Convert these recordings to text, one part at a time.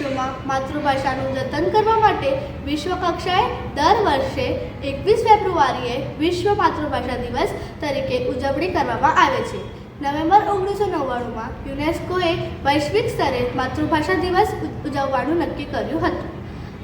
દેશોમાં માતૃભાષાનું જતન કરવા માટે વિશ્વ કક્ષાએ દર વર્ષે એકવીસ ફેબ્રુઆરીએ વિશ્વ માતૃભાષા દિવસ તરીકે ઉજવણી કરવામાં આવે છે. નવેમ્બર ઓગણીસો નવ્વાણુંમાં યુનેસ્કોએ વૈશ્વિક સ્તરે માતૃભાષા દિવસ ઉજવવાનું નક્કી કર્યું હતું.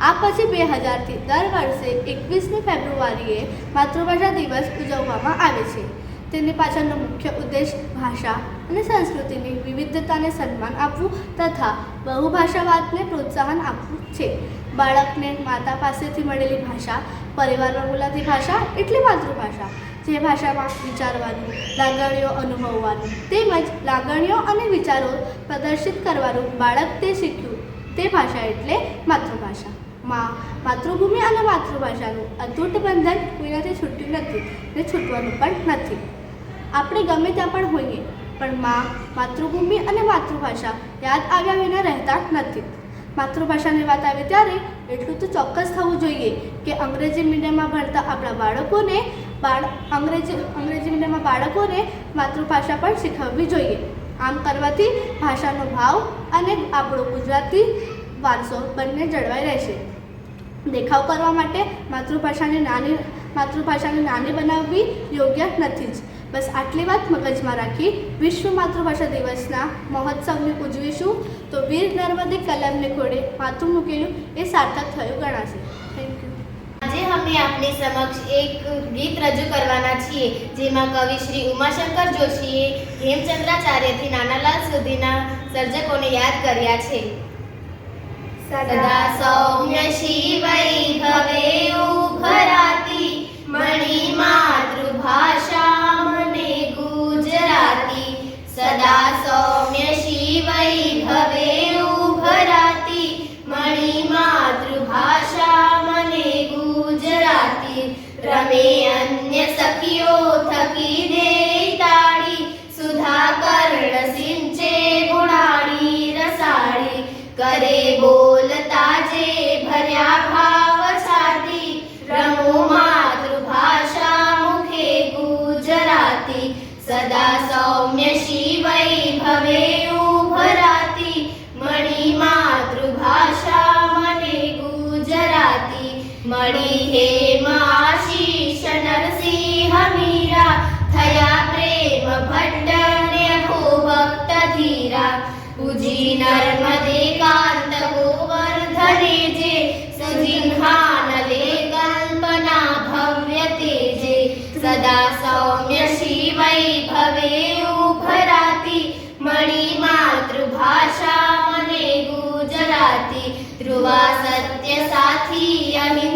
આ પછી બે હજારથી દર વર્ષે એકવીસમી ફેબ્રુઆરીએ માતૃભાષા દિવસ ઉજવવામાં આવે છે. તેની પાછળનો મુખ્ય ઉદ્દેશ ભાષા અને સંસ્કૃતિની વિવિધતાને સન્માન આપવું તથા બહુભાષાવાદને પ્રોત્સાહન આપવું છે. બાળકને માતા પાસેથી મળેલી ભાષા, પરિવારમાં બોલાતી ભાષા એટલે માતૃભાષા. જે ભાષામાં વિચારવાનું, લાગણીઓ અનુભવવાનું તેમજ લાગણીઓ અને વિચારો પ્રદર્શિત કરવાનું બાળક તે શીખ્યું. તે ભાષા એટલે માતૃભાષા. માં માતૃભૂમિ અને માતૃભાષાનું અતૂટ બંધન કોઈનાથી છૂટ્યું નથી ને છૂટવાનું પણ નથી. આપણે ગમે ત્યાં પણ હોઈએ, પણ માં માતૃભૂમિ અને માતૃભાષા યાદ આવ્યા વિના રહેતા નથી. માતૃભાષાની વાત આવે ત્યારે એટલું તો ચોક્કસ થવું જોઈએ કે અંગ્રેજી મીડિયમમાં ભણતા આપણા બાળકોને બાળ, અંગ્રેજી અંગ્રેજી મીડિયમમાં બાળકોને માતૃભાષા પણ શીખવવી જોઈએ. આમ કરવાથી ભાષાનો ભાવ અને આપણો ગુજરાતી વારસો બંને જળવાઈ રહેશે. દેખાવ કરવા માટે માતૃભાષાને નાની માતૃભાષાને નાની બનાવવી યોગ્ય નથી જ. બસ આટલી વાત મગજમાં રાખી. વિશ્વ માતૃભાષા દિવસના મહોત્સવને ઉજવીશું. તો વીર નર્મદે કલમને ખોડે માથું મૂકેલું એ સાર્થક થયું ગણાશે. થેન્ક યુ આજે અમે આપની સમક્ષ એક ગીત રજૂ કરવાના છીએ, જેમાં કવિ શ્રી ઉમાશંકર જોશીએ હેમચંદ્રાચાર્યથી નાનાલાલ સુધીના સર્જકોને યાદ કર્યા છે. સદા સૌમ્ય શિવૈભવે ઉભરાતી મણી માતૃભાષા મને ગુજરાતી સદા સૌમ્ય શિવૈભવે ઉભરાતી ભર્યા ભાવ છાતી રમો માતૃભાષા મુખે ગુજરાતી સદા સૌમ્ય શિવૈભવે ઉભરાતી મણી માતૃભાષા મને ગુજરાતી મળી હે આશીષ નરસિંહ મીરા થયા પ્રેમ ભટ્ટ ને નર્મદે કાંત માતૃભાષા મને ગુજરાતી ધ્રુવા સત્ય સાથી અહિંસા